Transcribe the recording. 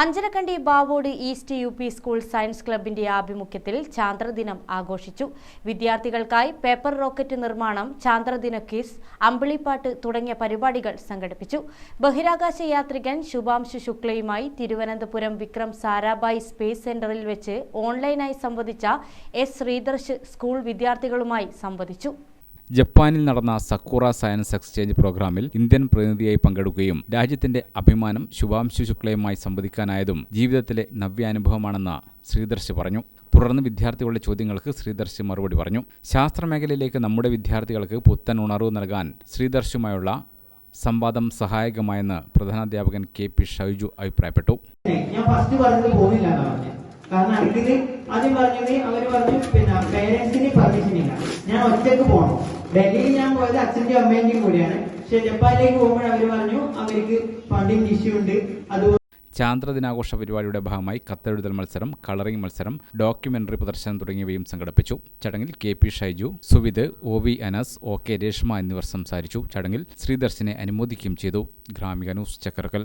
Ancharakandi Bavode east U P school science ക്ലബിന്റെ ആഭിമുഖ്യത്തിൽ ചാന്ദ്രദിനം ആഘോഷിച്ചു. വിദ്യാർത്ഥികൾക്കായി പേപ്പർ റോക്കറ്റ് നിർമ്മാണം ചാന്ദ്രദിന ക്വിസ് അമ്പിളിപ്പാട്ട് തുടങ്ങിയ പരിപാടികൾ സംഘടിപ്പിച്ചു. ബഹിരാകാശ യാത്രികൻ ശുഭാംശു ശുക്ലയുമായി തിരുവനന്തപുരം വിക്രം സാരാഭായ് സ്പേസ് സെന്ററിൽ വെച്ച് ഓൺലൈനായി സംവദിച്ച എസ് ശ്രീധർഷ് സ്കൂൾ വിദ്യാർത്ഥികളുമായി സംവദിച്ചു. ജപ്പാനിൽ നടന്ന സക്കൂറ സയൻസ് എക്സ്ചേഞ്ച് പ്രോഗ്രാമിൽ ഇന്ത്യൻ പ്രതിനിധിയായി പങ്കെടുക്കുകയും രാജ്യത്തിന്റെ അഭിമാനം ശുഭാംശു ശുക്ലയുമായി സംവദിക്കാനായതും ജീവിതത്തിലെ നവ്യാനുഭവമാണെന്ന് ശ്രീദർശ് പറഞ്ഞു. തുടർന്ന് വിദ്യാർത്ഥികളുടെ ചോദ്യങ്ങൾക്ക് ശ്രീദർശ് മറുപടി പറഞ്ഞു. ശാസ്ത്രമേഖലയിലേക്ക് നമ്മുടെ വിദ്യാർത്ഥികൾക്ക് പുത്തൻ ഉണർവ് നൽകാൻ ശ്രീദർശുമായുള്ള സംവാദം സഹായകമായെന്ന് പ്രധാനാധ്യാപകൻ കെ പി ഷൈജു അഭിപ്രായപ്പെട്ടു. ഞാൻ ഫസ്റ്റ് പറഞ്ഞത് പറഞ്ഞത് കാരണം അടുത്തത് ആദ്യം പറഞ്ഞത് അവർ പറഞ്ഞു പിന്നെ പേരൻസിന് ഇല്ല. ഞാൻ ഒറ്റയ്ക്ക് പോകണം ഡൽഹിയിൽ ഞാൻ പോയത് അച്ഛന്റെയും അമ്മേന്റെയും കൂടിയാണ്. പക്ഷെ ജപ്പാനിലേക്ക് പോകുമ്പോൾ അവർ പറഞ്ഞു അവർക്ക് ഫണ്ടിങ് ഇഷ്യൂ ഉണ്ട്. അത് ചാന്ദ്രദിനാഘോഷ പരിപാടിയുടെ ഭാഗമായി കത്തെഴുതൽ മത്സരം കളറിംഗ് മത്സരം ഡോക്യുമെന്ററി പ്രദർശനം തുടങ്ങിയവയും സംഘടിപ്പിച്ചു. ചടങ്ങിൽ K P Shaiju Suvith O V Anas O K Reshma എന്നിവർ സംസാരിച്ചു. ചടങ്ങിൽ ശ്രീദർശനെ അനുമോദിക്കുകയും ചെയ്തു. Gramika news Chakkarakkal